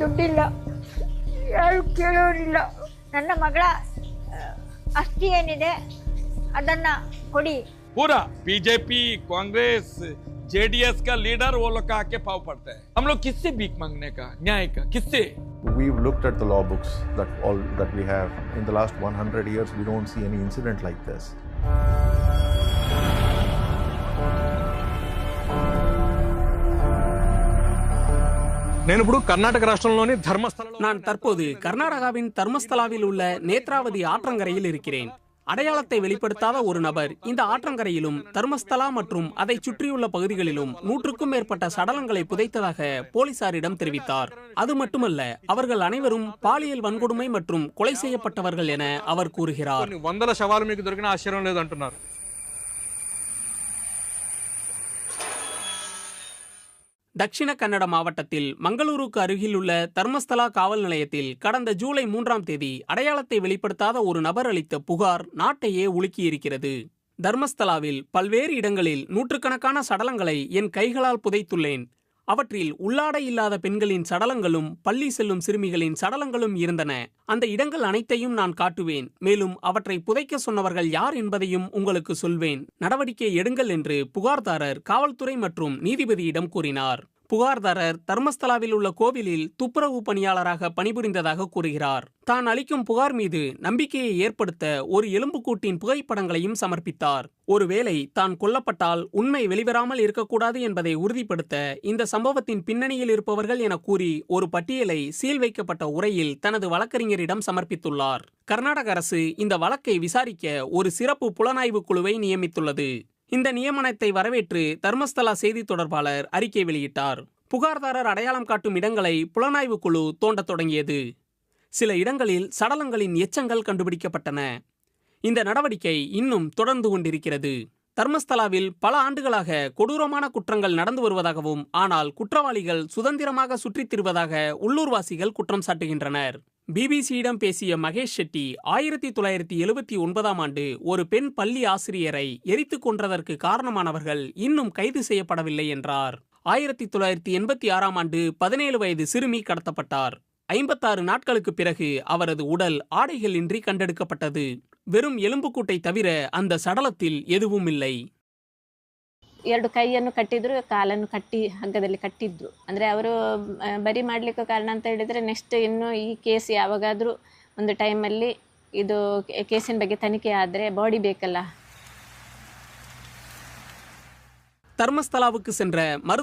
ದುಡ್ಡಿಲ್ಲ ಯಾರು ಕೇಳೋರಿಲ್ಲ ನನ್ನ ಮಗಳ ಆ, ಅಸ್ಥಿ ಏನಿದೆ ಅದನ್ನ ಕೊಡಿ पूरा बीजेपी कांग्रेस जेडीएस का लीडर वो लोग का आके पाव पड़ता है हम लोग किससे भीख मांगने का न्याय का किससे We've looked at the law books that all that we have. In the last 100 years, we don't see any incident like this. నేను ఇప్పుడు కర్ణాటక రాష్ట్రంలోని ధర్మస్థలలో நான் தற்போது கர்நாடகாவின் தர்மஸ்தலாவில் உள்ள நேத்ராவதி ஆற்றங்கரையில் இருக்கிறேன் அடையாளத்தை வெளிப்படுத்தாத ஒரு நபர் இந்த ஆற்றங்கரையிலும் தர்மஸ்தலா மற்றும் அதை சுற்றியுள்ள பகுதிகளிலும் நூற்றுக்கும் மேற்பட்ட சடலங்களை புதைத்ததாக போலீசாரிடம் தெரிவித்தார் அது மட்டுமல்ல அவர்கள் அனைவரும் பாலியல் வன்கொடுமை மற்றும் கொலை செய்யப்பட்டவர்கள் என அவர் கூறுகிறார் కొన్ని వందల శవాలు మీకు దొరికిన ఆశ్చర్యం లేదంటున్నారు தட்சிண கன்னட மாவட்டத்தில் மங்களூருக்கு அருகிலுள்ள தர்மஸ்தலா காவல் நிலையத்தில் கடந்த ஜூலை மூன்றாம் தேதி அடையாளத்தை வெளிப்படுத்தாத ஒரு நபர் அளித்த புகார் நாட்டையே உலுக்கியிருக்கிறது. தர்மஸ்தலாவில் பல்வேறு இடங்களில் நூற்றுக்கணக்கான சடலங்களை என் கைகளால் புதைத்துள்ளேன். அவற்றில் உள்ளாடை இல்லாத பெண்களின் சடலங்களும் பள்ளி செல்லும் சிறுமிகளின் சடலங்களும் இருந்தன. அந்த இடங்கள் அனைத்தையும் நான் காட்டுவேன். மேலும் அவற்றை புதைக்க சொன்னவர்கள் யார் என்பதையும் உங்களுக்கு சொல்வேன். நடவடிக்கை எடுங்கள் என்று புகார்தாரர் காவல்துறை மற்றும் நீதிபதியிடம் கூறினார். புகார்தாரர் தர்மஸ்தலாவில் உள்ள கோவிலில் துப்புரவு பணியாளராக பணிபுரிந்ததாக கூறுகிறார். தான் அளிக்கும் புகார் மீது நம்பிக்கையை ஏற்படுத்த ஒரு எலும்புக்கூட்டின் புகைப்படங்களையும் சமர்ப்பித்தார். ஒருவேளை தான் கொல்லப்பட்டால் உண்மை வெளிவராமல் இருக்கக்கூடாது என்பதை உறுதிப்படுத்த இந்த சம்பவத்தின் பின்னணியில் இருப்பவர்கள் என கூறி ஒரு பட்டியலை சீல் வைக்கப்பட்ட உரையில் தனது வழக்கறிஞரிடம் சமர்ப்பித்துள்ளார். கர்நாடக அரசு இந்த வழக்கை விசாரிக்க ஒரு சிறப்பு புலனாய்வு குழுவை நியமித்துள்ளது. இந்த நியமனத்தை வரவேற்று தர்மஸ்தலா செய்தி தொடர்பாளர் அறிக்கை வெளியிட்டார். புகார்தாரர் அடையாளம் காட்டும் இடங்களை புலனாய்வு குழு தோண்டத் தொடங்கியது. சில இடங்களில் சடலங்களின் எச்சங்கள் கண்டுபிடிக்கப்பட்டன. இந்த நடவடிக்கை இன்னும் தொடர்ந்து கொண்டிருக்கிறது. தர்மஸ்தலாவில் பல ஆண்டுகளாக கொடூரமான குற்றங்கள் நடந்து வருவதாகவும் ஆனால் குற்றவாளிகள் சுதந்திரமாக சுற்றித் திரிவதாக உள்ளூர்வாசிகள் குற்றம் சாட்டுகின்றனர். பிபிசியிடம் பேசிய மகேஷ் ஷெட்டி ஆயிரத்தி தொள்ளாயிரத்தி எழுபத்தி ஒன்பதாம் ஆண்டு ஒரு பெண் பள்ளி ஆசிரியரை எரித்துக் கொன்றதற்கு காரணமானவர்கள் இன்னும் கைது செய்யப்படவில்லை என்றார். ஆயிரத்தி தொள்ளாயிரத்தி எண்பத்தி ஆறாம் ஆண்டு பதினேழு வயது சிறுமி கடத்தப்பட்டார். ஐம்பத்தாறு நாட்களுக்கு பிறகு அவரது உடல் ஆடைகளின்றி கண்டெடுக்கப்பட்டது. வெறும் எலும்புக்கூட்டை தவிர அந்த சடலத்தில் எதுவும் இல்லை. ಎರಡು ಕೈಯನ್ನು ಕಟ್ಟಿದ್ರು ಕಾಲನ್ನು ಕಟ್ಟಿ ಹಗ್ಗದಲ್ಲಿ ಕಟ್ಟಿದ್ರು ಅಂದರೆ ಅವರು ಬರಿ ಮಾಡಲಿಕ್ಕೆ ಕಾರಣ ಅಂತ ಹೇಳಿದರೆ ನೆಕ್ಸ್ಟ್ ಇನ್ನು ಈ ಕೇಸ್ ಯಾವಾಗಾದರೂ ಒಂದು ಟೈಮಲ್ಲಿ ಇದು ಕೇಸಿನ ಬಗ್ಗೆ ತನಿಖೆ ಆದರೆ ಬಾಡಿ ಬೇಕಲ್ಲ தர்மஸ்தலாவுக்கு சென்ற மருத்துவ